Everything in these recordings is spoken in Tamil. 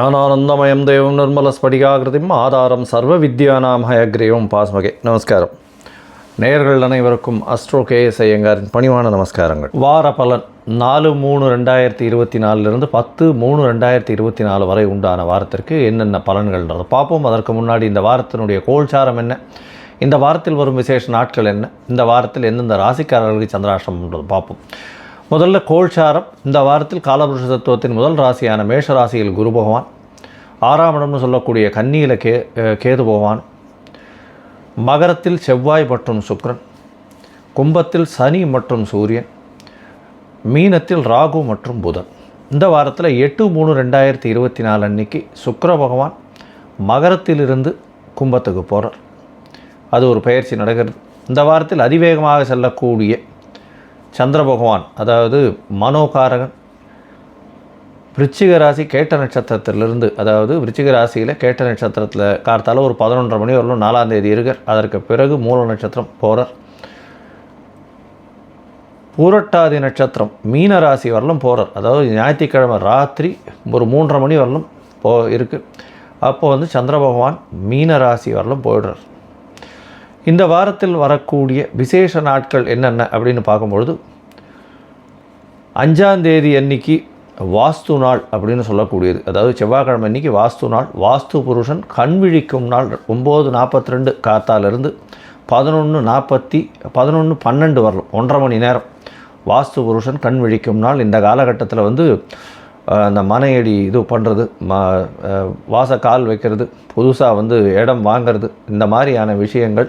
ஞானானந்தமயம் தேவம் நிர்மல ஸ்படிகாகிருதிம் ஆதாரம் சர்வ வித்யானாம் ஹயக்ரீவம் பாஸ்மகே நமஸ்காரம். நேயர்கள் அனைவருக்கும் அஸ்ட்ரோ கேஎஸ் ஐயங்காரின் பணிவான நமஸ்காரங்கள். வார பலன் நாலு மூணு ரெண்டாயிரத்தி இருபத்தி நாலுலேருந்து பத்து மூணு ரெண்டாயிரத்தி இருபத்தி நாலு வரை உண்டான வாரத்திற்கு என்னென்ன பலன்கள்ன்றதை பார்ப்போம். அதற்கு முன்னாடி இந்த வாரத்தினுடைய கோல்சாரம் என்ன? இந்த வாரத்தில் வரும் விசேஷ நாட்கள் என்ன? இந்த வாரத்தில் எந்தெந்த ராசிக்காரர்களுக்கு சந்திராஷ்டிரம் பார்ப்போம். முதல்ல கோல்சாரம். இந்த வாரத்தில் காலபுருஷ தத்துவத்தின் முதல் ராசியான மேஷ ராசியில் குரு பகவான். ஆறாம் இடம்னு சொல்லக்கூடிய கன்னியில் கே கேது பகவான். மகரத்தில் செவ்வாய் மற்றும் சுக்ரன் கும்பத்தில் சனி மற்றும் சூரியன். மீனத்தில் ராகு மற்றும் புதன். இந்த வாரத்தில் எட்டு மூணு ரெண்டாயிரத்தி இருபத்தி நாலு அன்னைக்கு சுக்கர பகவான் மகரத்திலிருந்து கும்பத்துக்கு போகிறார் அது ஒரு பயிற்சி நடக்கிறது. இந்த வாரத்தில் அதிவேகமாக செல்லக்கூடிய சந்திர பகவான் அதாவது மனோகாரகன் விருச்சிக ராசி கேட்ட நட்சத்திரத்திலிருந்து அதாவது விருச்சிக ராசியில் கேட்ட நட்சத்திரத்தில் கார்த்தால ஒரு பதினொன்றரை மணி வரலும் நாலாம் தேதி இருக்கார் அதற்கு பிறகு மூல நட்சத்திரம் போகிறார் பூரட்டாதி நட்சத்திரம் மீன ராசி வரலும் போகிறார் அதாவது ஞாயிற்றுக்கிழமை ராத்திரி ஒரு மூன்றரை மணி வரலும் போ இருக்குது அப்போது வந்து சந்திர பகவான் மீன ராசி வரலும் போயிடுறார். இந்த வாரத்தில் வரக்கூடிய விசேஷ நாட்கள் என்னென்ன அப்படின்னு பார்க்கும்பொழுது அஞ்சாந்தேதி அன்னைக்கு வாஸ்து நாள் அப்படின்னு சொல்லக்கூடியது. அதாவது செவ்வாய்க்கிழமை அன்னைக்கு வாஸ்து நாள். வாஸ்து புருஷன் கண் விழிக்கும் நாள். ஒம்பது நாற்பத்தி ரெண்டு காத்தாலிருந்து பதினொன்று நாற்பத்தி பதினொன்று பன்னெண்டு வரலாம் ஒன்றரை மணி நேரம் வாஸ்து புருஷன் கண் விழிக்கும் நாள். இந்த காலகட்டத்தில் வந்து அந்த மனையடி இது பண்ணுறது ம வாச கால் வைக்கிறது புதுசாக வந்து இடம் வாங்கிறது இந்த மாதிரியான விஷயங்கள்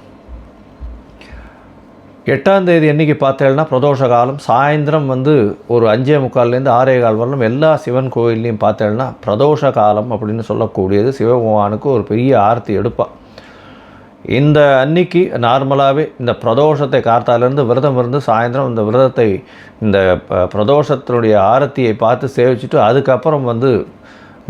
எட்டாம் தேதி என்னைக்கு பார்த்தேன்னா பிரதோஷ காலம். சாயந்தரம் வந்து ஒரு அஞ்சே முக்கால்லேருந்து ஆறே கால் வரலும் எல்லா சிவன் கோயில்லையும் பார்த்தேன்னா பிரதோஷ காலம் அப்படின்னு சொல்லக்கூடியது. சிவபகவானுக்கு ஒரு பெரிய ஆர்த்தி எடுப்பாள் இந்த அன்னைக்கு நார்மலாகவே இந்த பிரதோஷத்தை காத்தாலேருந்து விரதம் இருந்து சாயந்தரம் இந்த விரதத்தை இந்த ப- பிரதோஷத்தினுடைய ஆரத்தியை பார்த்து சேவிச்சுட்டு அதுக்கப்புறம் வந்து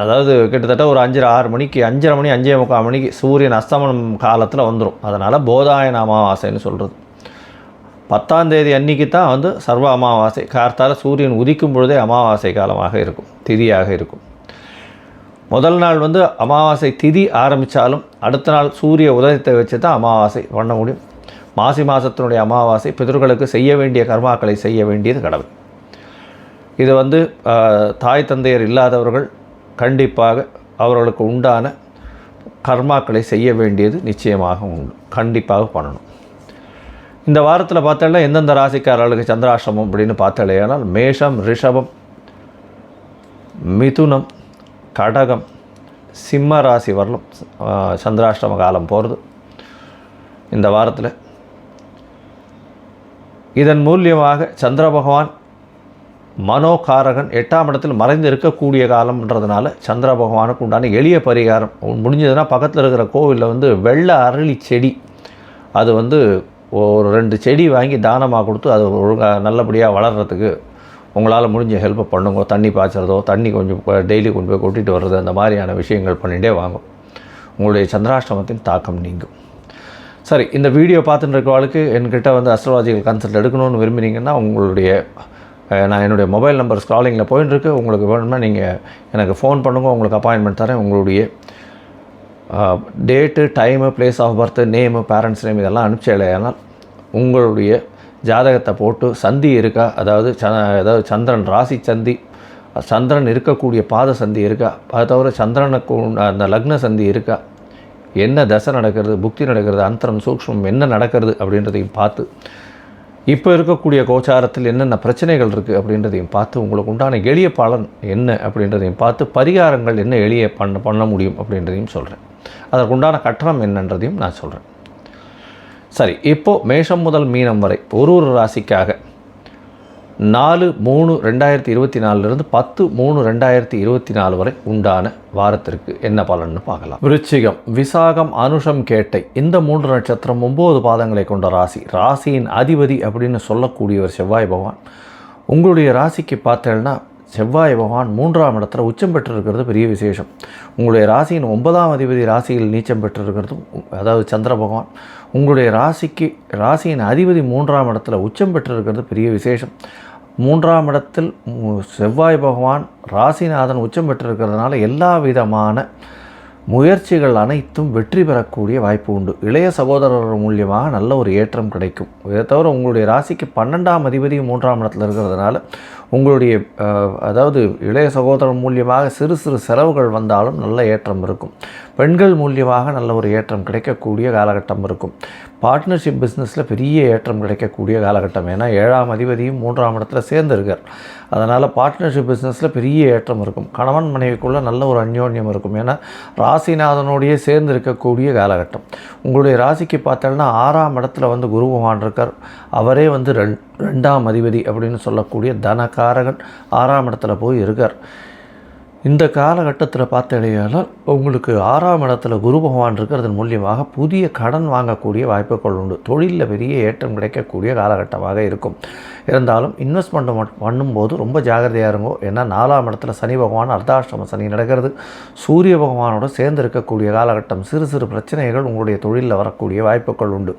அதாவது கிட்டத்தட்ட ஒரு அஞ்சரை ஆறு மணிக்கு அஞ்சரை மணி அஞ்சே முக்கால் மணிக்கு சூரியன் அஸ்தமனம் காலத்தில் வந்துடும் அதனால் போதாயன அமாவாசைன்னு சொல்கிறது பத்தாம் தேதி அன்னைக்கு தான் வந்து சர்வ அமாவாசை. கார்த்தால சூரியன் உதிக்கும் பொழுதே அமாவாசை காலமாக இருக்கும். திதியாக இருக்கும். முதல் நாள் வந்து அமாவாசை திதி ஆரம்பித்தாலும் அடுத்த நாள் சூரிய உதயத்தை வச்சு தான் அமாவாசை பண்ண முடியும். மாசி மாதத்தினுடைய அமாவாசை பிதர்களுக்கு செய்ய வேண்டிய கர்மாக்களை செய்ய வேண்டியது கடவுள். இது வந்து தாய் தந்தையர் இல்லாதவர்கள் கண்டிப்பாக அவர்களுக்கு உண்டான கர்மாக்களை செய்ய வேண்டியது நிச்சயமாக உண்டு. கண்டிப்பாக பண்ணணும். இந்த வாரத்தில் பார்த்தாலே எந்தெந்த ராசிக்காரர்களுக்கு சந்திராஷ்டமம் அப்படின்னு பார்த்தாலே ஆனால் மேஷம் ரிஷபம் மிதுனம் கடகம் சிம்ம ராசி வரலும் சந்திராஷ்டம காலம் போகிறது இந்த வாரத்தில். இதன் மூலியமாக சந்திர பகவான் மனோகாரகன் எட்டாம் இடத்தில் மறைந்து இருக்கக்கூடிய காலம்ன்றதுனால சந்திர பகவானுக்கு உண்டான எளிய பரிகாரம். முடிஞ்சதுன்னா பக்கத்தில் இருக்கிற கோவிலில் வந்து வெள்ளை அரளி செடி. அது வந்து ஒரு ரெண்டு செடி வாங்கி தானமாக கொடுத்து அது ஒழுங்காக நல்லபடியாக வளர்கிறதுக்கு உங்களால் முடிஞ்ச ஹெல்ப்பை பண்ணுங்க. தண்ணி பாய்ச்சறதோ தண்ணி கொஞ்சம் டெய்லி கொண்டு போய் கொட்டிட்டு வர்றது அந்த மாதிரியான விஷயங்கள் பண்ணிகிட்டே வாங்கும் உங்களுடைய சந்திராஷ்டமத்தின் தாக்கம் நீங்கும். சரி இந்த வீடியோ பார்த்துட்டு இருக்கவளுக்கு என்கிட்ட வந்து அஸ்ட்ராலஜிக்கல் கன்சல்ட் எடுக்கணும்னு விரும்புனீங்கன்னா உங்களுடைய நான் என்னுடைய மொபைல் நம்பர் ஸ்க்ராலிங்கில் போயின்னு இருக்கு உங்களுக்கு வேணும்னா நீங்கள் எனக்கு ஃபோன் பண்ணுங்கள் உங்களுக்கு அப்பாயின்மெண்ட் தரேன். உங்களுடைய date time place of birth name parents name இதெல்லாம் அனுப்பிச்சேனால் உங்களுடைய ஜாதகத்தை போட்டு சந்தி இருக்கா? அதாவது ச அதாவது சந்திரன் ராசி சந்தி சந்திரன் இருக்கக்கூடிய பாத சந்தி இருக்கா? அதை தவிர சந்திரனுக்கு அந்த லக்ன சந்தி இருக்கா? என்ன தசை நடக்கிறது புக்தி நடக்கிறது அந்தரம் சூக்ஷ்மம் என்ன நடக்கிறது அப்படின்றதையும் பார்த்து இப்போ இருக்கக்கூடிய கோச்சாரத்தில் என்னென்ன பிரச்சனைகள் இருக்குது அப்படின்றதையும் பார்த்து உங்களுக்கு உண்டான எளிய பலன் என்ன அப்படின்றதையும் பார்த்து பரிகாரங்கள் என்ன எளிய பண்ண பண்ண முடியும் அப்படின்றதையும் சொல்கிறேன் அதற்குண்டான கட்டணம் என்னன்றதையும் நான் சொல்கிறேன் சரி இப்போது மேஷம் முதல் மீனம் வரை ஒரு ஒரு ராசிக்காக நாலு மூணு ரெண்டாயிரத்தி இருபத்தி நாலுலேருந்து பத்து மூணு ரெண்டாயிரத்தி இருபத்தி நாலு வரை உண்டான வாரத்திற்கு என்ன பலன்னு பார்க்கலாம். விருச்சிகம் விசாகம் அனுஷம் கேட்டை இந்த மூன்று நட்சத்திரம் ஒம்பது பாதங்களை கொண்ட ராசி. ராசியின் அதிபதி அப்படின்னு சொல்லக்கூடியவர் செவ்வாய் பகவான். உங்களுடைய ராசிக்கு பார்த்தேன்னா செவ்வாய் பகவான் மூன்றாம் இடத்துல உச்சம் பெற்றிருக்கிறது பெரிய விசேஷம். உங்களுடைய ராசியின் ஒன்பதாம் அதிபதி ராசியில் நீச்சம் பெற்றிருக்கிறதும் அதாவது சந்திர பகவான். உங்களுடைய ராசிக்கு ராசியின் அதிபதி மூன்றாம் இடத்துல உச்சம் பெற்றிருக்கிறது பெரிய விசேஷம். மூன்றாம் இடத்தில் மு- செவ்வாய் பகவான் ராசிநாதன் உச்சம் பெற்றிருக்கிறதுனால எல்லா விதமான முயற்சிகள் அனைத்தும் வெற்றி பெறக்கூடிய வாய்ப்பு உண்டு. இளைய சகோதரர் மூலியமாக நல்ல ஒரு ஏற்றம் கிடைக்கும். இதை தவிர உங்களுடைய ராசிக்கு பன்னெண்டாம் அதிபதி மூன்றாம் இடத்துல இருக்கிறதுனால உங்களுடைய அதாவது இளைய சகோதரர் மூலியமாக சிறு சிறு செலவுகள் வந்தாலும் நல்ல ஏற்றம் இருக்கும். பெண்கள் மூலியமாக நல்ல ஒரு ஏற்றம் கிடைக்கக்கூடிய காலகட்டம் இருக்கும். பார்ட்னர்ஷிப் பிஸ்னஸில் பெரிய ஏற்றம் கிடைக்கக்கூடிய காலகட்டம். ஏன்னா ஏழாம் அதிபதியும் மூன்றாம் இடத்துல சேர்ந்துருக்கார். அதனால் பார்ட்னர்ஷிப் பிஸ்னஸில் பெரிய ஏற்றம் இருக்கும். கணவன் மனைவிக்குள்ளே நல்ல ஒரு அந்யோன்யம் இருக்கும். ஏன்னா ராசிநாதனோடையே சேர்ந்து இருக்கக்கூடிய காலகட்டம். உங்களுடைய ராசிக்கு பார்த்தோம்னா ஆறாம் இடத்துல வந்து குரு பகவான் இருக்கார். அவரே வந்து ரெண் ரெண்டாம் அதிபதி அப்படின்னு சொல்லக்கூடிய தனகாரகன் ஆறாம் இடத்துல போய் இருக்கார். இந்த காலகட்டத்தில் பார்த்தடையானால் உங்களுக்கு ஆறாம் இடத்துல குரு பகவான் இருக்கிறதன் மூலியமாக புதிய கடன் வாங்கக்கூடிய வாய்ப்புகள் உண்டு. தொழிலில் பெரிய ஏற்றம் கிடைக்கக்கூடிய காலகட்டமாக இருக்கும். இருந்தாலும் இன்வெஸ்ட்மெண்ட் பண்ணும்போது ரொம்ப ஜாகிரதையாக இருங்கோ. ஏன்னா நாலாம் இடத்துல சனி பகவான் அர்த்தாஷ்டம சனி நடக்கிறது. சூரிய பகவானோட சேர்ந்து இருக்கக்கூடிய காலகட்டம் சிறு சிறு பிரச்சனைகள் உங்களுடைய தொழிலில் வரக்கூடிய வாய்ப்புகள் உண்டு.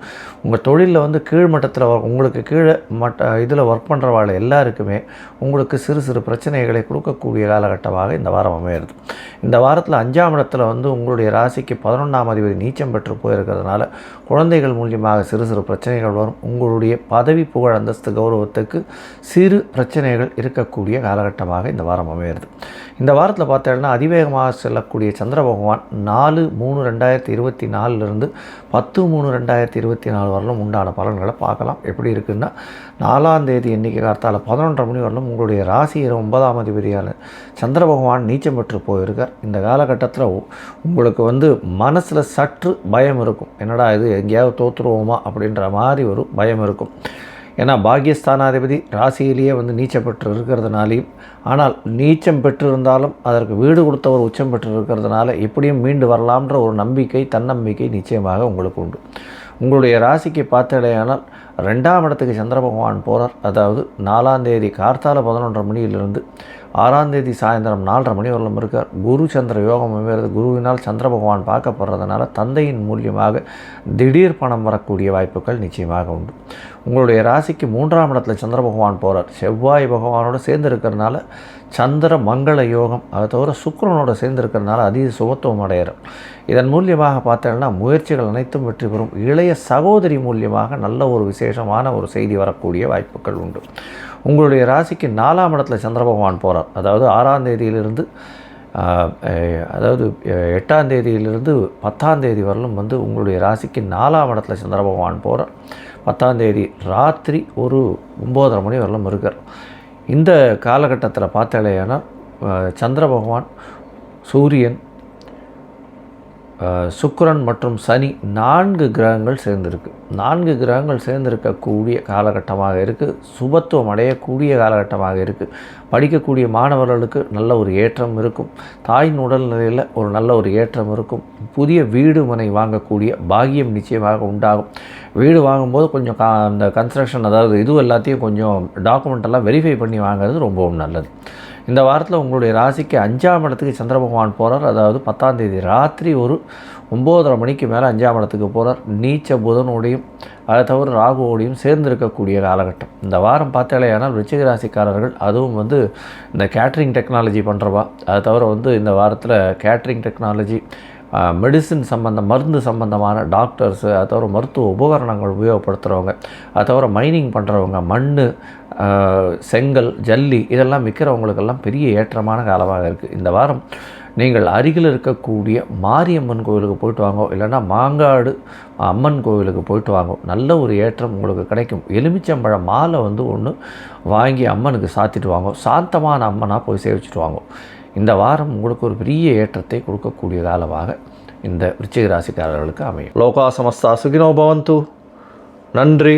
உங்கள் தொழிலில் வந்து கீழ்மட்டத்தில் உங்களுக்கு கீழே மட்ட இதில் ஒர்க் பண்ணுறவாள் எல்லாருக்குமே உங்களுக்கு சிறு சிறு பிரச்சனைகளை கொடுக்கக்கூடிய காலகட்டமாக இந்த வாரம் அமையிறது. இந்த வாரத்தில் அஞ்சாம் இடத்துல வந்து உங்களுடைய ராசிக்கு பதினொன்றாம் அதிபதி நீச்சம் பெற்று போயிருக்கிறதுனால குழந்தைகள் மூலியமாக சிறு சிறு பிரச்சனைகள் வரும். உங்களுடைய பதவி புகழ் அந்தஸ்து கௌரவத்துக்கு சிறு பிரச்சனைகள் இருக்கக்கூடிய காலகட்டமாக இந்த வாரம் அமையிறது. இந்த வாரத்தில் பார்த்தோம்னா அதிவேகமாக செல்லக்கூடிய சந்திர பகவான் நாலு மூணு ரெண்டாயிரத்தி இருபத்தி நாலுலேருந்து பத்து மூணு ரெண்டாயிரத்தி இருபத்தி நாலு வரலும் உண்டான பலன்களை பார்க்கலாம். எப்படி இருக்குன்னா நாலாம் தேதி எண்ணிக்கை காலத்தால் பதினொன்றரை மணி வரலும் உங்களுடைய ராசி ஒன்பதாம் அதிபதியான சந்திர பகவான் நீச்சம் பெற்று போயிருக்கார். இந்த காலகட்டத்தில் உங்களுக்கு வந்து மனசில் சற்று பயம் இருக்கும். என்னடா இது எங்கேயாவது தோற்றுருவோமா அப்படின்ற மாதிரி ஒரு பயம் இருக்கும். ஏன்னா பாகியஸ்தானாதிபதி ராசியிலேயே வந்து நீச்சம் பெற்று இருக்கிறதுனாலையும் ஆனால் நீச்சம் பெற்றிருந்தாலும் அதற்கு வீடு கொடுத்தவர் உச்சம் பெற்று இருக்கிறதுனால எப்படியும் மீண்டு வரலாம்ன்ற ஒரு நம்பிக்கை தன்னம்பிக்கை நிச்சயமாக உங்களுக்கு உண்டு. உங்களுடைய ராசிக்கு பார்த்தடையானால் ரெண்டாம் இடத்துக்கு சந்திர பகவான் போகிறார் அதாவது நாலாம் தேதி கார்த்தால பதினொன்றரை மணியிலிருந்து ஆறாம் தேதி சாயந்தரம் நாலரை மணி வரலும் இருக்கார். குரு சந்திர யோகம் அமைகிறது. குருவினால் சந்திர பகவான் பார்க்கப்படுறதுனால தந்தையின் மூலியமாக திடீர் பணம் வரக்கூடிய வாய்ப்புகள் நிச்சயமாக உண்டு. உங்களுடைய ராசிக்கு மூன்றாம் இடத்துல சந்திர பகவான் போகிறார் செவ்வாய் பகவானோடு சேர்ந்து இருக்கிறதுனால சந்திர மங்கள யோகம் அதை தவிர சுக்கரனோட சேர்ந்து இருக்கிறதுனால அதீத சுகத்துவம் அடையிறோம் இதன் மூலியமாக பார்த்தோம்னா முயற்சிகள் அனைத்தும் வெற்றி பெறும். இளைய சகோதரி மூலியமாக நல்ல ஒரு விசேஷமான ஒரு செய்தி வரக்கூடிய வாய்ப்புகள் உண்டு. உங்களுடைய ராசிக்கு நாலாம் இடத்துல சந்திர பகவான் போகிறார் அதாவது ஆறாம் தேதியிலிருந்து அதாவது எட்டாம் தேதியிலிருந்து பத்தாம் தேதி வரலும் வந்து உங்களுடைய ராசிக்கு நாலாம் இடத்துல சந்திர பகவான் போகிறார் பத்தாம் தேதி ராத்திரி ஒரு ஒம்போதரை மணி வரலும் இருக்கார். இந்த காலகட்டத்தில் பார்த்தாலேயானால் சந்திர பகவான் சூரியன் சுக்கரன் மற்றும் சனி நான்கு கிரகங்கள் சேர்ந்திருக்கு. நான்கு கிரகங்கள் சேர்ந்திருக்கக்கூடிய காலகட்டமாக இருக்குது சுபத்துவம் அடையக்கூடிய காலகட்டமாக இருக்குது படிக்கக்கூடிய மாணவர்களுக்கு நல்ல ஒரு ஏற்றம் இருக்கும். தாயின் உடல்நிலையில் ஒரு நல்ல ஒரு ஏற்றம் இருக்கும். புதிய வீடு மனை வாங்கக்கூடிய பாகியம் நிச்சயமாக உண்டாகும். வீடு வாங்கும்போது கொஞ்சம் கா அந்த கன்ஸ்ட்ரக்ஷன் அதாவது இது எல்லாத்தையும் கொஞ்சம் டாக்குமெண்ட் எல்லாம் வெரிஃபை பண்ணி வாங்குறது ரொம்பவும் நல்லது. இந்த வாரத்தில் உங்களுடைய ராசிக்கு அஞ்சாம் இடத்துக்கு சந்திர பகவான் போகிறார் அதாவது பத்தாம் தேதி ராத்திரி ஒரு ஒம்போதரை மணிக்கு மேலே அஞ்சாம் இடத்துக்கு போகிறார் நீச்ச புதனோடையும் அதை தவிர ராகுவோடையும் சேர்ந்து இருக்கக்கூடிய காலகட்டம். இந்த வாரம் பார்த்தாலேயானால் விருச்சிக ராசிக்காரர்கள் அதுவும் வந்து இந்த கேட்ரிங் டெக்னாலஜி பண்ணுறவா அதை தவிர வந்து இந்த வாரத்தில் கேட்ரிங் டெக்னாலஜி மெடிசின் சம்பந்தம் மருந்து சம்பந்தமான டாக்டர்ஸு அது தவிர மருத்துவ உபகரணங்கள் உபயோகப்படுத்துகிறவங்க அதை தவிர மைனிங் பண்ணுறவங்க மண் செங்கல் ஜல்லி இதெல்லாம் விற்கிறவங்களுக்கெல்லாம் பெரிய ஏற்றமான காலமாக இருக்குது இந்த வாரம் நீங்கள் அருகில் இருக்கக்கூடிய மாரியம்மன் கோவிலுக்கு போயிட்டு வாங்கோ இல்லைன்னா மாங்காடு அம்மன் கோவிலுக்கு போயிட்டு வாங்கோ. நல்ல ஒரு ஏற்றம் உங்களுக்கு கிடைக்கும். எலுமிச்சம்பழம் மாலை வந்து ஒன்று வாங்கி அம்மனுக்கு சாத்திட்டு வாங்கோ. சாந்தமான அம்மனாக போய் சேவிச்சுட்டு வாங்கோ. இந்த வாரம் உங்களுக்கு ஒரு பெரிய ஏற்றத்தை கொடுக்கக்கூடிய காலமாக இந்த விருச்சிக ராசிக்காரர்களுக்கு அமையும். லோகா சமஸ்தா சுகினோ பவந்து. நன்றி.